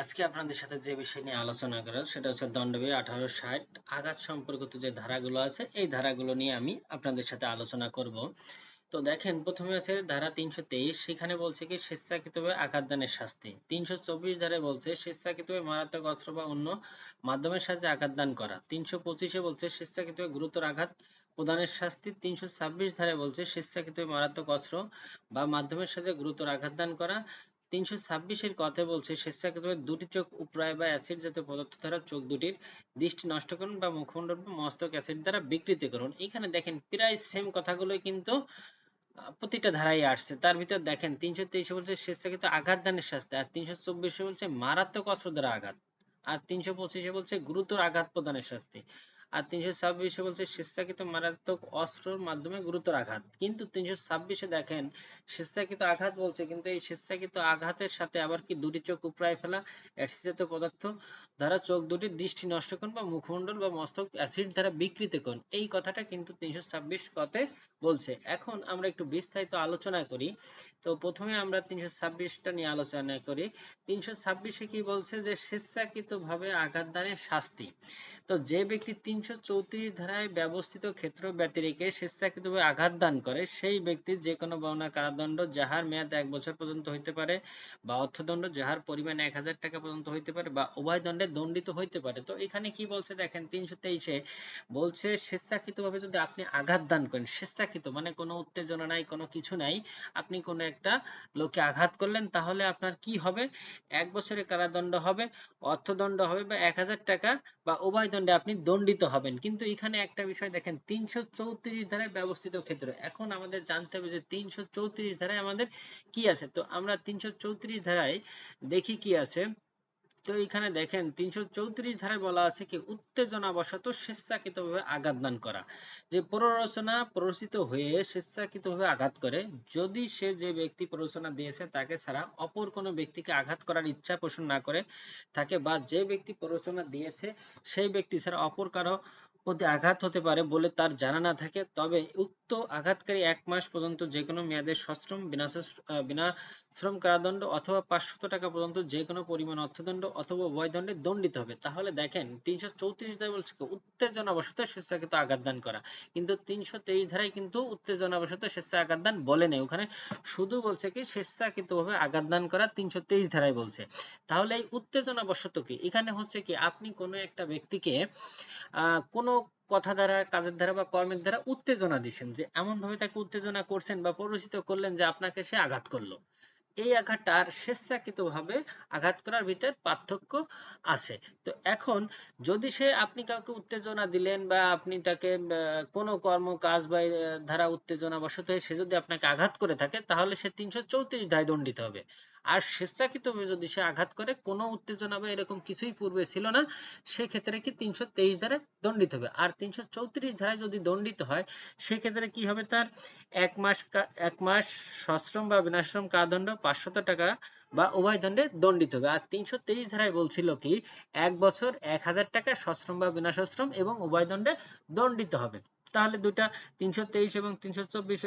আজকে আপনাদের সাথে যে বিষয় নিয়ে আলোচনা করা সেটা হচ্ছে দণ্ডবিধি আঠারো ষাট আঘাত সম্পর্কিত যে ধারাগুলো আছে, এই ধারাগুলো নিয়ে আমি আপনাদের সাথে আলোচনা করব। তো দেখেন, প্রথমে আছে ধারা তিনশো তেইশ, সেখানে বলছে কি স্বেচ্ছাকৃতভাবে আঘাত দানের শাস্তি। তিনশো চব্বিশ ধারায় বলছে স্বেচ্ছাকৃতভাবে মারাত্মক অস্ত্র বা অন্য মাধ্যমের সাহায্যে আঘাত দান করা। তিনশো পঁচিশে বলছে স্বেচ্ছাকৃতভাবে গুরুতর আঘাত প্রদানের শাস্তি। তিনশো ছাব্বিশ ধারায় বলছে স্বেচ্ছাকৃতভাবে মারাত্মক অস্ত্র বা মাধ্যমের সাহায্যে গুরুতর আঘাত দান করা। তিনশো ছাব্বিশের কথা বলছে স্বেচ্ছাকৃতভাবে দুটি চোখ উপরায় বা অ্যাসিড জাতীয় পদার্থ দ্বারা চোখ দুটির দৃষ্টি নষ্ট করুন বা মুখমণ্ডল বা মস্তক অ্যাসিড দ্বারা বিকৃত করুন। এখানে দেখেন প্রায় সেম কথাগুলোই কিন্তু প্রতিটা ধারায় আসছে। তার ভিতর দেখেন তিনশো তেইশে বলছে স্বেচ্ছাকৃত আঘাত দানের শাস্তি আর তিনশো চব্বিশে বলছে মারাত্মক অস্ত্র দ্বারা আঘাত, আর তিনশো পঁচিশে বলছে গুরুতর আঘাত প্রদানের শাস্তি। আর তিনশো ছাব্বিশে বলছে স্বেচ্ছাকৃত মারাত্মক অস্ত্রের মাধ্যমে গুরুতর আঘাত। কিন্তু তিনশো ছাব্বিশে দেখেন স্বেচ্ছাকৃত আঘাত বলছে, কিন্তু এই স্বেচ্ছাকৃত আঘাতের সাথে আবার কি দুটি চোখ উপড়ায় ফেলা? অ্যাসিডজাত পদার্থ দ্বারা চোখ দুটি দৃষ্টি নষ্ট করুন বা মুখমণ্ডল বা মস্তক অ্যাসিড দ্বারা বিকৃত করুন। এই কথাটা কিন্তু তিনশো ছাব্বিশ কথে বলছে। এখন আমরা একটু বিস্তারিত আলোচনা করি। তো প্রথমে আমরা তিনশো ছাব্বিশটা নিয়ে আলোচনা করি। তিনশো ছাব্বিশে কি বলছে যে স্বেচ্ছাকৃত ভাবে আঘাত দানের শাস্তি। তো যে ব্যক্তি তিনশো চৌত্রিশ ধারায় ব্যবস্থিত ক্ষেত্র ব্যতিরেকে স্বেচ্ছাকৃতভাবে আঘাত দান করে, সেই ব্যক্তির যে কোনো বর্ণনা কারাদণ্ড, যাহার মেয়াদ এক বছর পর্যন্ত হইতে পারে, বা অর্থদণ্ড, যাহার পরিমাণ এক হাজার টাকা পর্যন্ত হইতে পারে, বা উভয় দণ্ডে দণ্ডিত হইতে পারে। তো এখানে কি বলছে দেখেন, তিনশো তেইশে বলছে, স্বেচ্ছাকৃতভাবে যদি আপনি আঘাত দান করেন, স্বেচ্ছাকৃত মানে কোনো উত্তেজনা নাই, কোনো কিছু নাই, আপনি কোনো একটা লোককে আঘাত করলেন, তাহলে আপনার কি হবে? এক বছরের কারাদণ্ড হবে, অর্থদণ্ড হবে বা এক হাজার টাকা বা উভয় দণ্ডে আপনি দণ্ডিত হবেন। কিন্তু এখানে একটা বিষয় দেখেন, তিনশো চৌত্রিশ ধারায় ব্যবস্থিত ক্ষেত্র। এখন আমাদের জানতে হবে যে তিনশো চৌত্রিশ ধারায় আমাদের কি আছে? তো আমরা তিনশো চৌত্রিশ ধারায় দেখি কি আছে? তো এখানে দেখেন, তিনশো চৌত্রিশ ধারায় বলা আছে কি, উত্তেজনাবশত স্বেচ্ছাকৃতভাবে আঘাত দান করা। যে প্ররোচনা প্ররোচিত হয়ে স্বেচ্ছাকৃতভাবে আঘাত করে, যদি সে যে ব্যক্তি প্ররোচনা দিয়েছে, তাকে ছাড়া অপর কোনো ব্যক্তিকে আঘাত করার ইচ্ছা পোষণ না করে থাকে বা যে ব্যক্তি প্ররোচনা দিয়েছে, সেই ব্যক্তি ছাড়া অপর কারও প্রতি আঘাত হতে পারে বলে তার জানা না থাকে। তবে উক্ত আঘাতকারী এক মাস পর্যন্ত যে কোনো মেয়াদে সশ্রম আহ, বিনাশ্রম কারাদণ্ড অথবা পাঁচশত টাকা পর্যন্ত যে কোনো পরিমাণ অর্থদণ্ড অথবা উভয় দণ্ডে দণ্ডিত হবে। তাহলে দেখেন তিনশো চৌত্রিশ ধারায় বলছে উত্তেজনাবশত স্বেচ্ছাকৃত আঘাত দান করা। কিন্তু তিনশো তেইশ ধারায় কিন্তু উত্তেজনাবশত স্বেচ্ছা আঘাত দান বলে নেই। ওখানে শুধু বলছে কি স্বেচ্ছাকৃতভাবে আঘাত দান করা তিনশো তেইশ ধারায় বলছে। তাহলে এই উত্তেজনাবশত কি? এখানে হচ্ছে কি আপনি কোনো একটা ব্যক্তিকে কোনো কথা দ্বারা, কাজের দ্বারা বা কর্মের দ্বারা উত্তেজনা দিচ্ছেন যে এমন ভাবে তাকে উত্তেজনা করছেন বা প্ররোচিত করলেন যে আপনাকে সে আঘাত করল। এই আঘাতটা আর স্বেচ্ছাকৃতভাবে আঘাত করার ভিতর পার্থক্য আছে। তো এখন যদি সে আপনি কাউকে উত্তেজনা দিলেন বা আপনি তাকে কোনো কর্ম কাজ বা ধারা উত্তেজনা বশত সে যদি আপনাকে আঘাত করে থাকে, তাহলে সে তিনশো চৌত্রিশ দায় দণ্ডিত হবে। আর স্বেচ্ছাকৃতভাবে যদি সে আঘাত করে, কোনো উত্তেজনা বা এরকম কিছুই পূর্বে ছিল না, সেক্ষেত্রে কি তিনশো তেইশ ধারায় দণ্ডিত হবে। আর তিনশো চৌত্রিশ ধারায় যদি দণ্ডিত হয়, সেক্ষেত্রে কি হবে তার? এক মাস এক মাস সশ্রম বা বিনাশ্রম কারাদণ্ড পাঁচশত টাকা বা উভয় দণ্ডে দণ্ডিত হবে। আর তিনশো তেইশ ধারায় বলছিল কি, এক বছর এক হাজার টাকা সশ্রম বা বিনাশ্রম এবং উভয় দণ্ডে দণ্ডিত হবে। তাহলে দুটা তিনশো তেইশ এবং তিনশো চব্বিশ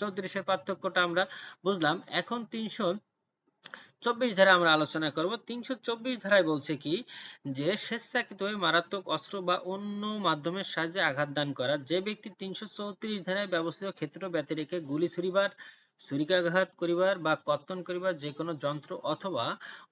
চৌত্রিশের পার্থক্যটা আমরা বুঝলাম। এখন তিনশো চব্বিশ ধারা আমরা আলোচনা করব। তিনশো চব্বিশ ধারায় বলছে কি যে, স্বেচ্ছাকৃতভাবে মারাত্মক অস্ত্র বা অন্য মাধ্যমের সাহায্যে আঘাত দান করা। যে ব্যক্তি তিনশো চৌত্রিশ ধারায় ব্যবস্থিত ক্ষেত্র ব্যতিরেকে গুলি ছুড়িবার ছুরিকাঘাত করিবার বা কর্তন করিবার যে কোনো যন্ত্র অথবা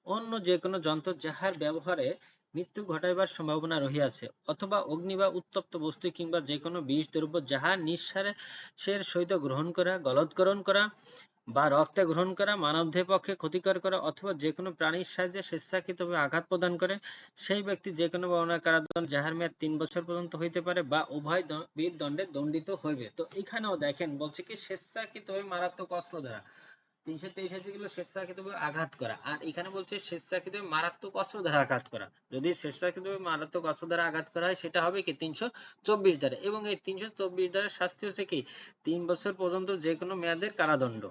অন্য যে কোনো যন্ত্র যাহার ব্যবহারে মৃত্যু ঘটাইবার সম্ভাবনা রহিয়াছে অথবা অগ্নি বা উত্তপ্ত বস্তু কিংবা যে কোনো বিষ দ্রব্য যাহা নিঃশ্বাসের সহিত গ্রহণ করা, গলৎকরণ করা বা রক্তে গ্রহণ করা, মানবদেহের পক্ষে ক্ষতিকর করা অথবা যে কোনো প্রাণীর সাহায্যে স্বেচ্ছাকৃতভাবে আঘাত প্রদান করে, সেই ব্যক্তি যে কোনো বর্ণনা কারাদণ্ড যাহার মেয়াদ তিন বছর পর্যন্ত হইতে পারে বা উভয় বীর দণ্ডে দণ্ডিত হইবে। তো এখানেও দেখেন, বলছে কি স্বেচ্ছাকৃতভাবে মারাত্মক অস্ত্র দ্বারা। তিনশো তেইশ আছে গুলো স্বেচ্ছাকৃতভাবে আঘাত করা। আর এখানে বলছে স্বেচ্ছাকৃতভাবে মারাত্মক অস্ত্র দ্বারা আঘাত করা। যদি স্বেচ্ছাকৃতভাবে মারাত্মক অস্ত্র দ্বারা আঘাত করা হয়, সেটা হবে কি তিনশো চব্বিশ দ্বারা। এবং এই তিনশো চব্বিশ দ্বারা শাস্তি হচ্ছে কি? তিন বছর পর্যন্ত যে কোনো মেয়াদের কারাদণ্ড।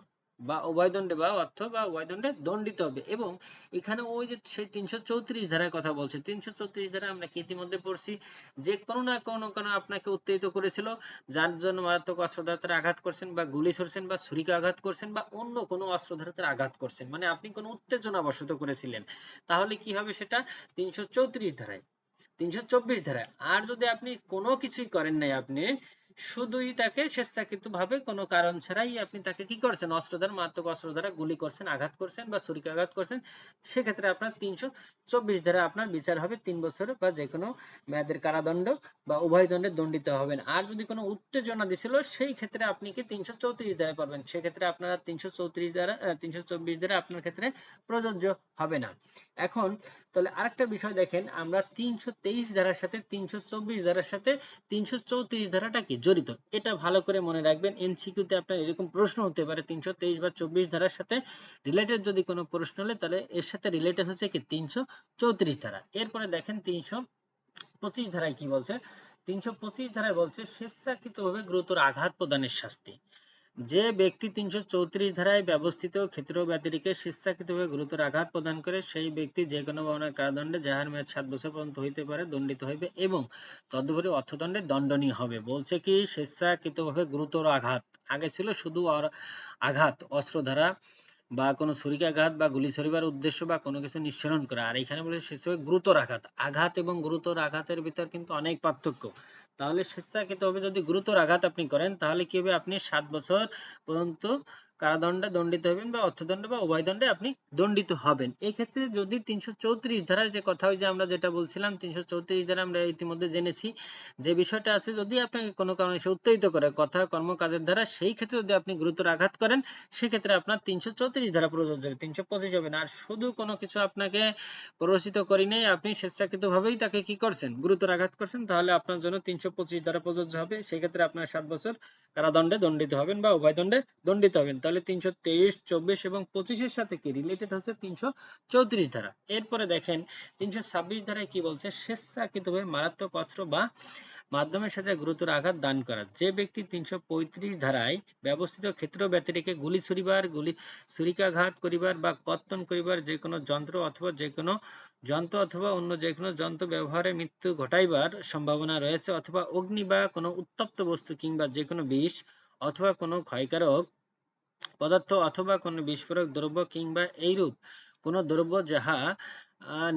বা উভয়দণ্ডে বা অর্থ বা উভয়দণ্ডে দণ্ডিত হবে। এবং এখানে ওই যে সেই তিনশো চৌত্রিশ ধারার কথা বলছে, তিনশো চৌত্রিশ ধারা আমরা কি ইতিমধ্যে পড়ছি? যে কোনো না কোনো কারণে আপনাকে উত্তেজিত করেছিল, যার জন্য মারাত্মক অস্ত্র দ্বারা আঘাত করছেন বা গুলি ছড়ছেন বা ছুরিকা আঘাত করছেন বা অন্য কোনো অস্ত্র দ্বারা আঘাত করছেন। মানে আপনি কোনো উত্তেজনা বশত করেছিলেন। তাহলে কি হবে সেটা? তিনশো চৌত্রিশ ধারায়। তিনশো চব্বিশ ধারায়। আর যদি আপনি কোনো কিছুই করেন নাই আপনি শুধুই তাকে স্বেচ্ছাকৃত ভাবে কোনো কারণ ছাড়াই আপনি তাকে কি করছেন? অস্ত্র দ্বারা মারাত্মক অস্ত্র দ্বারা গুলি করছেন, আঘাত করছেন বা ছুরিকে আঘাত করছেন, সেক্ষেত্রে আপনার তিনশো চব্বিশ ধারা আপনার বিচার হবে তিন বছর বা যে কোনো মেয়াদের কারাদণ্ড বা উভয় দণ্ডে দণ্ডিত হবেন। আর যদি কোনো উত্তেজনা দিছিল, সেই ক্ষেত্রে আপনি কি তিনশো চৌত্রিশ ধারায় পারবেন? সেক্ষেত্রে আপনারা তিনশো চৌত্রিশ ধারা তিনশো চব্বিশ ধারা আপনার ক্ষেত্রে প্রযোজ্য হবে না। এখন তাহলে আরেকটা বিষয় দেখেন, আমরা তিনশো তেইশ ধারার সাথে তিনশো চব্বিশ ধারার সাথে তিনশো চৌত্রিশ ধারাটা কি জড়িত? এটা ভালো করে মনে রাখবেন, এনসিকিউতে আপনার এরকম প্রশ্ন হতে পারে তিনশো তেইশ বা চব্বিশ ধারার সাথে রিলেটেড যদি কোনো প্রশ্ন হলে, তাহলে এর সাথে রিলেটেড হচ্ছে কি তিনশো চৌত্রিশ ধারা। এরপরে দেখেন তিনশো পঁচিশ ধারায় কি বলছে? তিনশো পঁচিশ ধারায় বলছে, স্বেচ্ছাকৃতভাবে গুরুতর আঘাত প্রদানের শাস্তি। যে ব্যক্তি তিনশো চৌত্রিশ ধারায় ব্যবস্থিত ক্ষেত্র ব্যতিরিকে স্বেচ্ছাকৃতভাবে গুরুতর আঘাত প্রদান করে, সেই ব্যক্তি যে কোনো ভাবনার কারাদণ্ডে যাহার মেয়াদ সাত বছর পর্যন্ত হইতে পারে, দণ্ডিত হইবে এবং তদুপরি অর্থদণ্ডে দণ্ডনীয় হবে। বলছে কি, স্বেচ্ছাকৃতভাবে গুরুতর আঘাত। আগে ছিল শুধু আঘাত অস্ত্র দ্বারা বা কোনো ছুরিকাঘাত বা গুলি ছড়িবার উদ্দেশ্য বা কোনো কিছু নিঃসরণ করা। আর এখানে বলে শেষে গুরুতর আঘাত। আঘাত এবং গুরুতর আঘাতের ভিতর কিন্তু অনেক পার্থক্য। তাহলে স্বেচ্ছাকৃতভাবে যদি গুরুতর আঘাত আপনি করেন তাহলে কি হবে? আপনি সাত বছর পর্যন্ত কারাদণ্ডে দণ্ডিত হবেন বা অর্থদণ্ড বা উভয় দণ্ডে আপনি দণ্ডিত হবেন। এই ক্ষেত্রে যদি তিনশো চৌত্রিশ ধারার যে কথা ওই যে আমরা যেটা বলছিলাম, তিনশো চৌত্রিশ ধারা আমরা ইতিমধ্যে জেনেছি, যে বিষয়টা আছে যদি আপনাকে কোনো কারণে সে উত্তেজিত করে, কথা কর্ম কাজের দ্বারা সেই ক্ষেত্রে যদি আপনি গুরুতর আঘাত করেন, সেক্ষেত্রে আপনার তিনশো চৌত্রিশ ধারা প্রযোজ্য হবে, তিনশো পঁচিশ হবে না। আর শুধু কোনো কিছু আপনাকে প্ররোচিত করি নেই, আপনি স্বেচ্ছাকৃত ভাবেই তাকে কি করছেন? গুরুতর আঘাত করছেন, তাহলে আপনার জন্য তিনশো পঁচিশ ধারা প্রযোজ্য হবে। সেক্ষেত্রে আপনার সাত বছর কারাদণ্ডে দণ্ডিত হবেন বা উভয় দণ্ডে দণ্ডিত হবেন। তাহলে তিনশো তেইশ, চব্বিশ এবং পঁচিশের সাথে কি রিলেটেড হচ্ছে? তিনশো চৌত্রিশ ধারা। এরপরে দেখেন, তিনশো ছাব্বিশ ধারায় কি বলছে? স্বেচ্ছাকৃতভাবে মারাত্মক অস্ত্র বা মাধ্যমের সাথে গুরুতর আঘাত দান করা। যে ব্যক্তি তিনশো পঁয়ত্রিশ ধারায় ব্যবস্থিত ক্ষেত্র ব্যতিরেকে গুলি ছুরিবার গুলি ছুরিকাঘাত করিবার বা কর্তন করিবার যে কোনো যন্ত্র অথবা যে কোনো যন্ত্র অথবা অন্য যে কোনো যন্ত্র ব্যবহারে মৃত্যু ঘটাইবার সম্ভাবনা রয়েছে অথবা অগ্নি বা কোনো উত্তপ্ত বস্তু কিংবা যে কোনো বিষ অথবা কোনো ক্ষয়কারক পদার্থ অথবা কোনো বিস্ফোরক দ্রব্য কিংবা এইরূপ কোনো দ্রব্য যাহা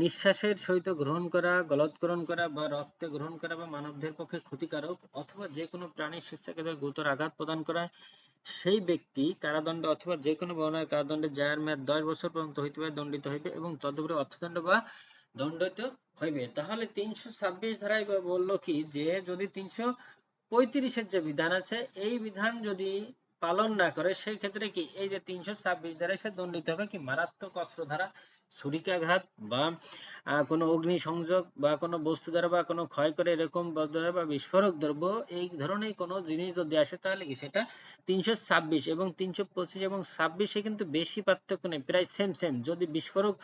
নিঃশ্বাসের সহিত গ্রহণ করা, গলৎকরণ করা বা রক্তে গ্রহণ করা বা মানবদের পক্ষে ক্ষতিকারক অথবা যে কোনো প্রাণীর স্বেচ্ছাকৃতভাবে গুরুতর আঘাত প্রদান করা, সেই ব্যক্তি কারাদণ্ড অথবা যে কোনো বর্ণের কারাদণ্ডে যার মেয়াদ দশ বছর পর্যন্ত হইতে পারে দণ্ডিত হইবে এবং তদুপরি অর্থদণ্ড বা দণ্ডিত হইবে। তাহলে তিনশো ছাব্বিশ ধারায় বলল কি যে, যদি তিনশো পঁয়ত্রিশের যে বিধান আছে, এই বিধান যদি পালন না করে, সেই ক্ষেত্রে কি এই যে তিনশো ছাব্বিশ ধারায় সে দণ্ডিত হবে কি? মারাত্মক অস্ত্র দ্বারা ছুরিকাঘাত বা কোনো অগ্নি সংযোগ বা কোনো বস্তু দ্বারা বা কোনো ক্ষয় করে এরকম বা বিস্ফোরক দ্রব্য, এই ধরনের কোনো জিনিস যদি আসে তাহলে কি সেটা তিনশো ছাব্বিশ এবং তিনশো পঁচিশ এবং ছাব্বিশে কিন্তু বেশি পার্থক্য নেই, প্রায় সেম সেম যদি বিস্ফোরক,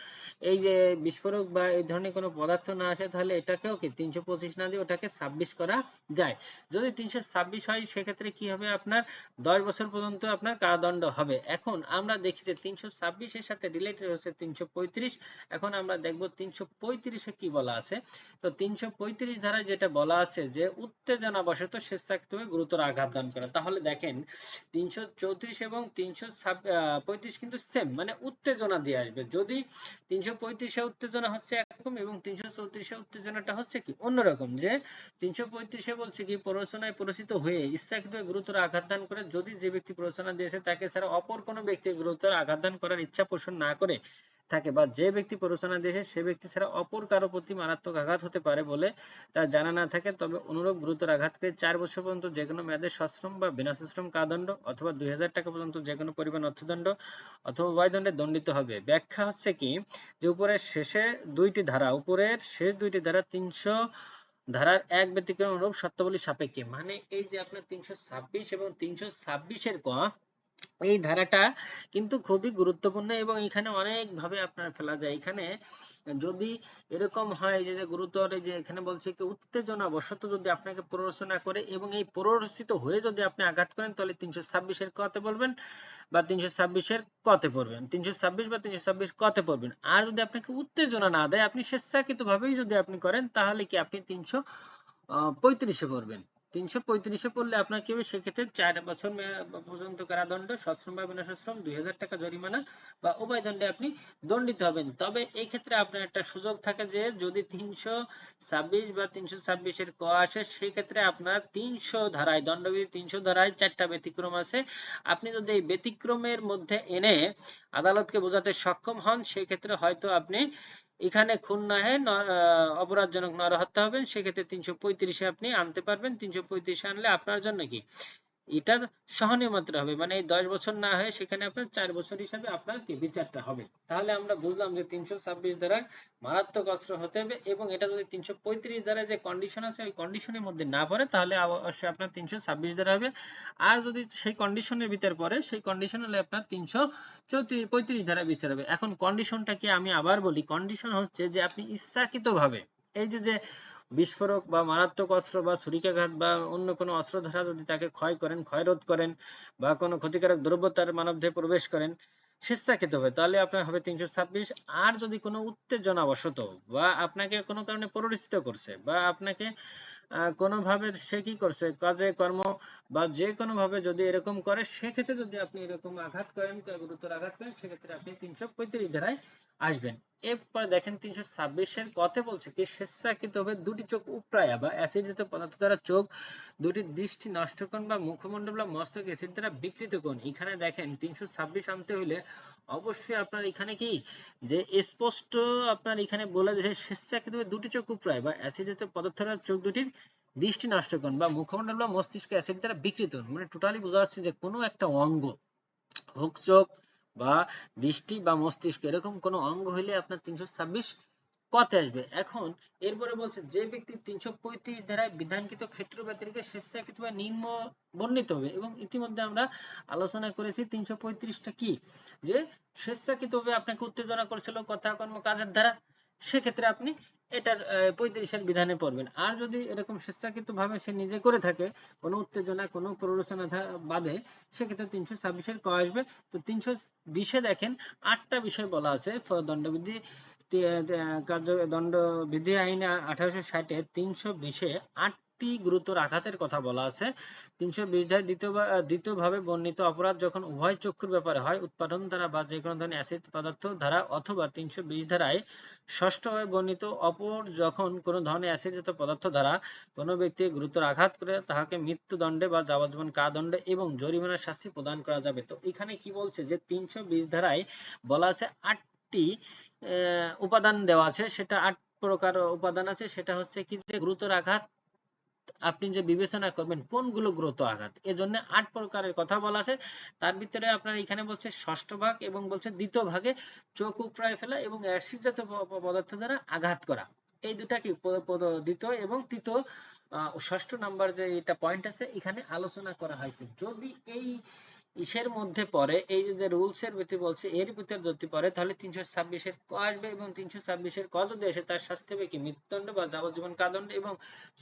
এই যে বিস্ফোরক বা এই ধরনের কোনো পদার্থ না আসে তাহলে এটাকেও কি তিনশো পঁচিশ না দিয়ে ওটাকে ছাব্বিশ করা যায়। যদি তিনশো ছাব্বিশ হয় সেক্ষেত্রে কি হবে আপনার? দশ বছর পর্যন্ত আপনার কারাদণ্ড হবে। এখন আমরা দেখি যে তিনশো ছাব্বিশের সাথে রিলেটেড হচ্ছে তিনশো পঁয়ত্রিশ, এখন আমরা দেখব তিনশো পঁয়ত্রিশে কি বলা আছে। তো তিনশো পঁয়ত্রিশ ধারায় যেটা বলা আছে যে উত্তেজনা বশত স্বেচ্ছাকৃতভাবে গুরুতর আঘাত দান করা। তাহলে দেখেন, তিনশো চৌত্রিশ এবং তিনশো পঁয়ত্রিশ কিন্তু সেম মানে উত্তেজনা দিয়ে আসবে। যদি তিনশো পঁয়ত্রিশে উত্তেজনা হচ্ছে একরকম এবং তিনশো চৌত্রিশে উত্তেজনাটা হচ্ছে কি অন্যরকম, যে তিনশো পঁয়ত্রিশে বলছে কি, প্ররোচনায় প্ররোচিত হয়ে ইচ্ছাকৃত গুরুতর আঘাত দান করে, যদি যে ব্যক্তি প্ররোচনা দিয়েছে, তাকে ছাড়া অপর কোনো ব্যক্তি গুরুতর আঘাত দান করার ইচ্ছা পোষণ না করে থাকে বা যে ব্যক্তি প্ররোচনা দিয়েছে সে ব্যক্তি ছাড়া অপর কারও প্রতি মারাত্মক আঘাত হতে পারে বলে তার জানা না থাকে। তবে অনুরূপ গুরুতর আঘাতকে চার বছর পর্যন্ত যে কোনো মেয়াদে সশ্রম বা বিনাশ্রম কারাদণ্ড অথবা দুই হাজার টাকা পর্যন্ত যে কোনো পরিমাণ অর্থদণ্ড অথবা উভয়দণ্ডে দণ্ডিত হবে। ব্যাখ্যা হচ্ছে কি যে উপরের শেষে দুইটি ধারা, উপরের শেষ দুইটি ধারা তিনশো ধারার এক ব্যতিক্রম অনুরূপ শর্তাবলী সাপেক্ষে। মানে এই যে আপনার তিনশো ছাব্বিশ এবং তিনশো ছাব্বিশের ক এই ধারাটা কিন্তু খুবই গুরুত্বপূর্ণ এবং এখানে অনেক ভাবে আপনার ফেলা যায়। এখানে যদি এরকম হয় যে গুরুতর যে এখানে বলছে কি উত্তেজনা বশত যদি আপনাকে প্ররোচনা করে এবং এই প্ররোচিত হয়ে যদি আপনি আঘাত করেন, তাহলে তিনশো ছাব্বিশের কতে বলবেন বা তিনশো ছাব্বিশের কতে পড়বেন। তিনশো ছাব্বিশ বা তিনশো ছাব্বিশ কতে পড়বেন। আর যদি আপনাকে উত্তেজনা না দেয়, আপনি স্বেচ্ছাকৃত ভাবেই যদি আপনি করেন, তাহলে কি আপনি তিনশো পঁয়ত্রিশে পড়বেন। তিনশো পঁয়ত্রিশে পড়লে আপনার কি হবে? সেক্ষেত্রে চার বছর পর্যন্ত কারাদণ্ড, সশ্রম বা বিনাশ্রম দুই হাজার টাকা জরিমানা বা উভয় দণ্ডে আপনি দণ্ডিত হবেন। তবে এই ক্ষেত্রে আপনার একটা সুযোগ থাকে যে যদি তিনশো ছাব্বিশ বা তিনশো ছাব্বিশের ক আসে সেই ক্ষেত্রে আপনার তিনশো ধারায়, দণ্ডবিধি তিনশো ধারায় চারটা ব্যতিক্রম আছে। আপনি যদি এই ব্যতিক্রমের মধ্যে এনে আদালতকে বোঝাতে সক্ষম হন সেই ক্ষেত্রে হয়তো আপনি এখানে খুন না হয়ে অপরাধজনক নরহত্যা হবেন, সেক্ষেত্রে তিনশো পঁয়ত্রিশে আপনি আনতে পারবেন। তিনশো পঁয়ত্রিশে আনলে আপনার জন্য কি? এটা সহনীয় মাত্রা হবে। মানে এই দশ বছর না হয়ে সেখানে আপনার চার বছর হিসাবে আপনার কি বিচারটা হবে? তাহলে আমরা বুঝলাম যে তিনশো ছাব্বিশ দ্বারা মারাত্মক অস্ত্র হতে হবে এবং এটা যদি তিনশো পঁয়ত্রিশ দ্বারা যে কন্ডিশন আছে, ওই কন্ডিশনের মধ্যে না পড়ে, তাহলে অবশ্যই আপনার তিনশো ছাব্বিশ দ্বারা হবে। আর যদি সেই কন্ডিশনের ভিতর পড়ে, সেই কন্ডিশন হলে আপনার তিনশো চৌত্রিশ পঁয়ত্রিশ ধারা বিচার হবে। এখন কন্ডিশনটা কি আমি আবার বলি? কন্ডিশন হচ্ছে যে আপনি ইচ্ছাকৃত ভাবে এই যে যে বিস্ফোরক বা মারাত্মক অস্ত্র বা ছুরিকাঘাত বা অন্য কোনো অস্ত্র দ্বারা যদি তাকে ক্ষয় করেন, ক্ষয়রোধ করেন বা কোনো ক্ষতিকারক দ্রব্য তার মানবদেহে প্রবেশ করেন স্বেচ্ছাকৃত হবে তাহলে আপনার হবে তিনশো ছাব্বিশ। আর যদি কোনো উত্তেজনাবশত বা আপনাকে কোনো কারণে প্ররোচিত করছে বা আপনাকে কোনোভাবে সে কি করছে? কাজে, কর্ম বা যে কোনো ভাবে যদি এরকম করে, সেক্ষেত্রে যদি আপনি এরকম আঘাত করেন গুরুতর আঘাত করেন, সেক্ষেত্রে আপনি তিনশো পঁয়ত্রিশ ধারায় আসবেন। এরপর দেখেন তিনশো ছাব্বিশের কথা বলছে কি, স্বেচ্ছাকৃত ভাবে দুটি চোখ উপড়ায়া বা অ্যাসিড জাতীয় পদার্থ দ্বারা চোখ দুটি দৃষ্টি নষ্ট করুন বা মুখমণ্ডল বা মস্তক অ্যাসিড দ্বারা বিকৃত করুন এখানে দেখেন তিনশো ছাব্বিশ আনতে হলে অবশ্যই আপনার এখানে কি? যে স্পষ্ট আপনার এখানে বলে দিয়েছে, স্বেচ্ছাকৃত দুটি চোখ উপড়ায় বা অ্যাসিড জাতীয় পদার্থ দ্বারা চোখ দুটির দৃষ্টি নষ্ট করুন বা মুখমণ্ডল বা মস্তিষ্ক অ্যাসিড দ্বারা বিকৃত মানে টোটালি বোঝা যাচ্ছে যে কোনো একটা অঙ্গ হোক চোখ বা দৃষ্টি বা মস্তিষ্ক, এরকম কোনো অঙ্গ হইলে আপনার তিনশো ছাব্বিশ কতে আসবে। এখন এরপরে বলছে, যে ব্যক্তি তিনশো পঁয়ত্রিশ ধারায় বিধানকৃত ক্ষেত্র ব্যতিরিক্ত স্বেচ্ছাকৃত বা নিম্ন বর্ণিত হবে এবং ইতিমধ্যে আমরা আলোচনা করেছি তিনশো পঁয়ত্রিশটা কি? যে স্বেচ্ছাকৃত ভাবে আপনাকে উত্তেজনা করছিল কথা কর্ম কাজের দ্বারা সেক্ষেত্রে আপনি এটার পঁয়ত্রিশের বিধানে পড়বেন। আর যদি এরকম স্বেচ্ছাকৃত ভাবে সে নিজে করে থাকে, কোনো উত্তেজনা, কোনো প্ররোচনা বাদে সেক্ষেত্রে তিনশো ছাব্বিশের ক আসবে। তো তিনশো বিশে দেখেন, আটটা বিষয় বলা আছে। দণ্ডবিধি কার্য, দণ্ডবিধি আইন আঠারোশো ষাটে তিনশো বিশে আটটি গুরুতর আঘাতের কথা বলা আছে। তিনশো বিশ ধারায় দ্বিতীয় ভাবে বর্ণিত অপরাধ যখন উভয় চক্ষুর ব্যাপারে হয়, উৎপাদন দ্বারা বা যে কোনো ধরনের অ্যাসিড পদার্থ দ্বারা অথবা তিনশো বিশ ধারায় ষষ্ঠভাবে বর্ণিত অপর যখন কোনো ধরনের অ্যাসিড জাতীয় পদার্থ দ্বারা কোনো ব্যক্তি গুরুতর আঘাত করে, তাহাকে মৃত্যুদণ্ডে বা যাবজ্জীবন কারাদণ্ডে এবং জরিমানার শাস্তি প্রদান করা যাবে। তো এখানে কি বলছে যে তিনশো বিশ ধারায় বলা আছে আটটি উপাদান দেওয়া আছে। সেটা আট প্রকার উপাদান আছে। সেটা হচ্ছে কি যে গুরুতর আঘাত আপনি যে বিবেচনা করবেন কোনগুলো গুরুতর আঘাত এজন্য আট প্রকারের কথা বলা আছে। তার ভিতরে আপনার এখানে বলছে ষষ্ঠ ভাগ এবং বলছে দ্বিতীয় ভাগে চোখ উপড়ায় ফেলা এবং অ্যাসিড জাতীয় প- প- পদার্থ দ্বারা আঘাত করা। এই দুটা কি দ্বিতীয় এবং তৃতীয় আহ, ষষ্ঠ নাম্বার যে এটা পয়েন্ট আছে এখানে আলোচনা করা হয়েছে। যদি এই ইসের মধ্যে পড়ে, এই যে যে রুলস এর ভিতরে বলছে, এর ভিতর যদি পড়ে, তাহলে তিনশো ছাব্বিশের ক আসবে এবং তিনশো ছাব্বিশের ক যদি আসে, তার শাস্তি হবে কি? মৃত্যুদণ্ড বা যাবজ্জীবন কারাদণ্ড এবং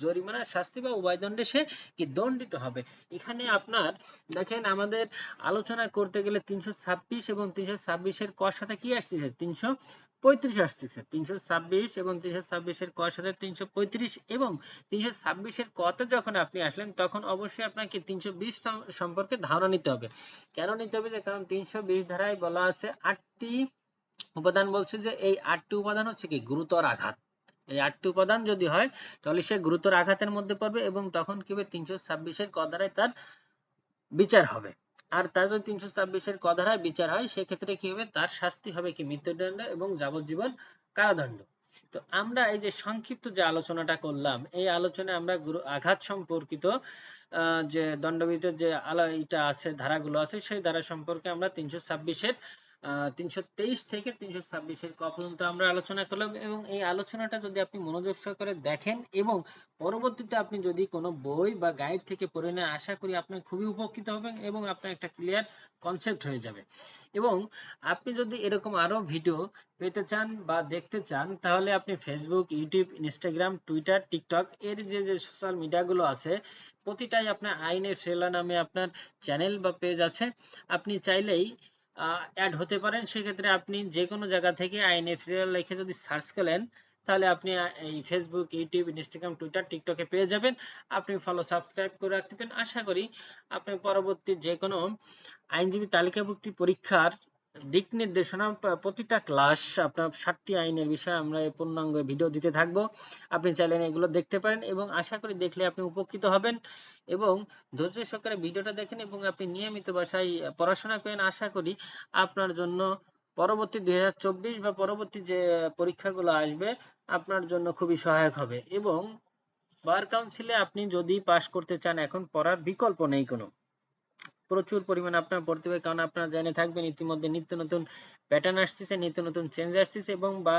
জরিমানার শাস্তি বা উভয় দণ্ডে সে কি দণ্ডিত হবে? এখানে আপনার, দেখেন, আমাদের আলোচনা করতে গেলে তিনশো ছাব্বিশ এবং তিনশো ছাব্বিশের ক সাথে কি আসতেছে? তিনশো পঁয়ত্রিশ আসতেছে। তিনশো ছাব্বিশ এবং তিনশো ছাব্বিশের ক সাথে তিনশো পঁয়ত্রিশ এবং তিনশো ছাব্বিশের কতে যখন আপনি আসলেন, তখন অবশ্যই আপনাকে তিনশো বিশ সম্পর্কে ধারণা নিতে হবে। কেন নিতে হবে? যে কারণ তিনশো বিশ ধারায় বলা আছে আটটি উপাদান বলছে যে এই আটটি উপাদান হচ্ছে কি? গুরুতর আঘাত। এই আটটি উপাদান যদি হয়, তাহলে সে গুরুতর আঘাতের মধ্যে পড়বে এবং তখন কি হবে? তিনশো ছাব্বিশের ক ধারায় তার বিচার হবে। আর তার যদি তিনশো ছাব্বিশের ক ধারায় বিচার হয়, সেক্ষেত্রে কি হবে? তার শাস্তি হবে কি? মৃত্যুদণ্ড এবং যাবজ্জীবন কারাদণ্ড। তো আমরা এই যে সংক্ষিপ্ত যে আলোচনাটা করলাম, এই আলোচনায় আমরা আঘাত সম্পর্কিত যে দণ্ডবিধির যে আলা এটা আছে, ধারাগুলো আছে, সেই ধারা সম্পর্কে আমরা তিনশো ছাব্বিশের তিনশো তেইশ থেকে তিনশো ছাব্বিশের ক পর্যন্ত আমরা আলোচনা করলাম এবং এই আলোচনাটা যদি আপনি মনোযোগ সহকারে দেখেন এবং পরবর্তীতে আপনি যদি কোনো বই বা গাইড থেকে পড়ে নেন, আশা করি আপনি খুবই উপকৃত হবেন এবং আপনার একটা ক্লিয়ার কনসেপ্ট হয়ে যাবে। এবং আপনি যদি এরকম আরও ভিডিও পেতে চান বা দেখতে চান, তাহলে আপনি Facebook YouTube Instagram Twitter TikTok এর যে যে সোশ্যাল মিডিয়াগুলো আছে, প্রতিটাই আপনার আইনের ফেলা নামে আপনার চ্যানেল বা পেজ আছে। আপনি চাইলেই অ্যাড হতে পারেন, সেক্ষেত্রে আপনি যে কোনো জায়গা থেকে আইনে ফেরা লিখে যদি সার্চ করেন, তাহলে আপনি এই ফেসবুক ইউটিউব ইনস্টাগ্রাম টুইটার টিকটকে পেয়ে যাবেন। আপনি ফলো সাবস্ক্রাইব করে রাখতে পারেন। আশা করি আপনি পরবর্তী যে কোনো আইনজীবী তালিকাভুক্তি পরীক্ষার দিক নির্দেশনা প্রতিটা ক্লাস আপনার ষাটটি আইনের বিষয়ে আমরা এই পূর্ণাঙ্গ ভিডিও দিতে থাকব। আপনি চাইলে এগুলো দেখতে পারেন এবং আশা করি দেখলে আপনি উপকৃত হবেন। এবং ধৈর্য সহকারে ভিডিওটা দেখেন এবং আপনি নিয়মিত বাসায় পড়াশোনা করেন। আশা করি আপনার জন্য পরবর্তী দুই হাজার চব্বিশ বা পরবর্তী যে পরীক্ষাগুলো আসবে, আপনার জন্য খুবই সহায়ক হবে। এবং বার কাউন্সিলে আপনি যদি পাশ করতে চান, এখন পড়ার বিকল্প নেই কোনো। প্রচুর পরিমাণে আপনার পড়তে হবে, কারণ আপনারা জেনে থাকবেন ইতিমধ্যে নিত্য নতুন প্যাটার্ন আসতেছে, নিত্য নতুন চেঞ্জ আসতেছে এবং বা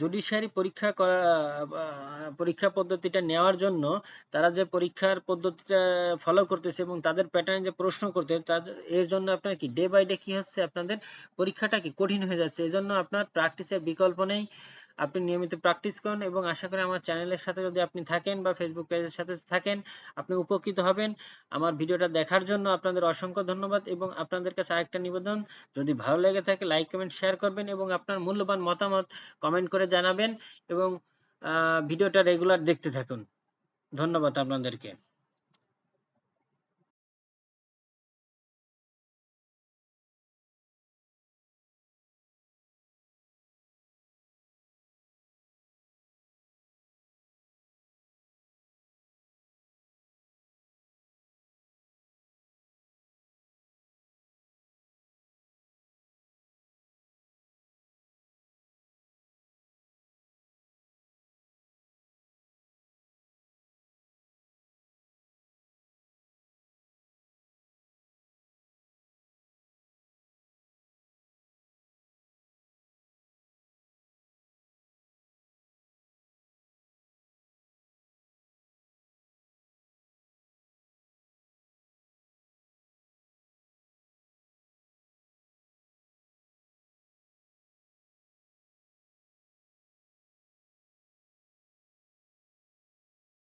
জুডিশিয়ারি পরীক্ষা করা পরীক্ষা পদ্ধতিটা নেওয়ার জন্য তারা যে পরীক্ষার পদ্ধতিটা ফলো করতেছে এবং তাদের প্যাটার্নে যে প্রশ্ন করতে তার এর জন্য আপনার কি ডে বাই ডে কি হচ্ছে, আপনাদের পরীক্ষাটা কি কঠিন হয়ে যাচ্ছে, এজন্য আপনার প্র্যাকটিসের বিকল্প নেই। আপনি নিয়মিত প্র্যাকটিস করুন এবং আশা করি আমার চ্যানেলের সাথে যদি আপনি থাকেন বা ফেসবুক পেজের সাথে থাকেন, আপনি উপকৃত হবেন। আমার ভিডিওটা দেখার জন্য আপনাদের অসংখ্য ধন্যবাদ এবং আপনাদের কাছে আরেকটা নিবেদন, যদি ভালো লেগে থাকে লাইক কমেন্ট শেয়ার করবেন এবং আপনার মূল্যবান মতামত কমেন্ট করে জানাবেন এবং ভিডিওটা রেগুলার দেখতে থাকুন। ধন্যবাদ আপনাদেরকে।